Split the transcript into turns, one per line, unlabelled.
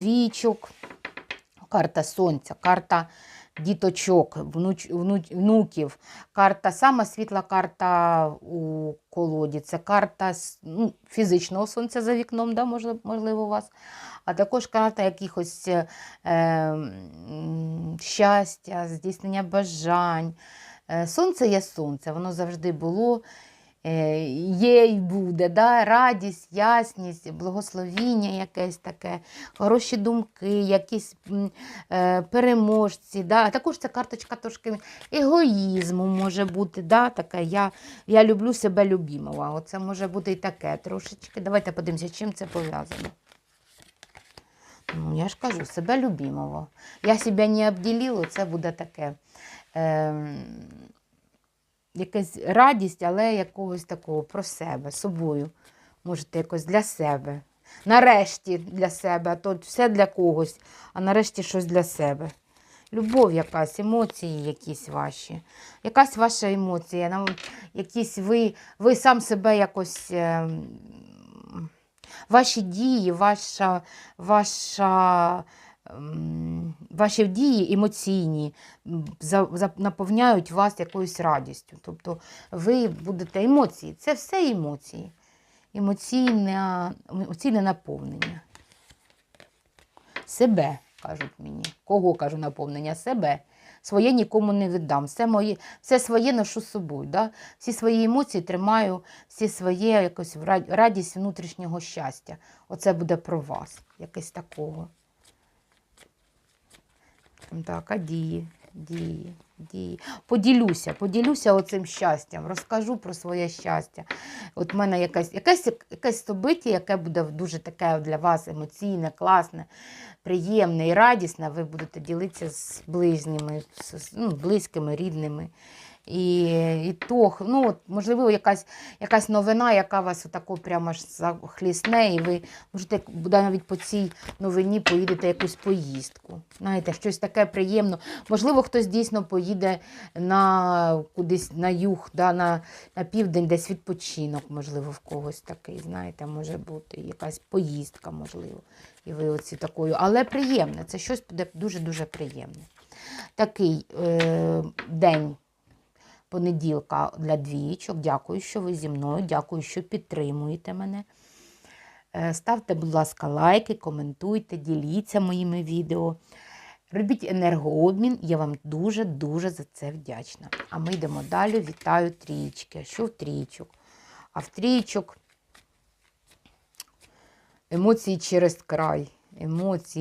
двічок, карта сонця, карта діточок, внуч, внуків, карта, сама світла карта у колоді. Це карта ну, фізичного сонця за вікном, да, можливо, у вас. А також карта якихось е, щастя, здійснення бажань. Е, Сонце є сонце, воно завжди було, є і буде. Да? Радість, ясність, благословіння якесь таке, хороші думки, якісь е, переможці. Да? Також це карточка трошки егоїзму може бути. Да? Таке, я, я люблю себе любимого. Оце може бути і таке трошечки. Давайте подивимося, чим це пов'язано. Ну, я ж кажу, себе любимого. Я себе не обділила, це буде таке. Ем, якась радість, але якогось такого про себе, собою. Можете якось для себе. Нарешті для себе, а то все для когось, а нарешті щось для себе. Любов якась, емоції якісь ваші. Якась ваша емоція. Якісь ви, ви сам себе якось. ем, Ваші дії, ваша, ваша, ваші дії емоційні наповняють вас якоюсь радістю. Тобто ви будете емоції. Це все емоції. Емоційне, емоційне наповнення. Себе, кажуть мені. Кого кажу наповнення? Себе. Своє нікому не віддам. Все, моє, все своє ношу з собою. Да? Всі свої емоції тримаю, всі своє якось радість внутрішнього щастя. Оце буде про вас. Якесь такого. Так, а дії, дії, дії. Поділюся, поділюся оцим щастям, розкажу про своє щастя. От в мене якась, якась, якесь собиття, яке буде дуже таке для вас емоційне, класне, приємне і радісне, ви будете ділитися з ближніми, з, ну, близькими, рідними. І, і то, ну, можливо, якась, якась новина, яка вас отако прямо аж захлісне, і ви можете навіть по цій новині поїдете якусь поїздку. Знаєте, щось таке приємне. Можливо, хтось дійсно поїде на кудись на юг, да, на, на південь, десь відпочинок, можливо, в когось такий, знаєте, може бути якась поїздка, можливо. І ви оці такою. Але приємне, це щось буде дуже-дуже приємне. Такий е, день понеділка для двічок. Дякую, що ви зі мною. Дякую, що підтримуєте мене. Е, Ставте, будь ласка, лайки, коментуйте, діліться моїми відео. Робіть енергообмін, я вам дуже-дуже за це вдячна. А ми йдемо далі. Вітаю трічки. Що в трічок? А в трійчок емоції через край. Емоції.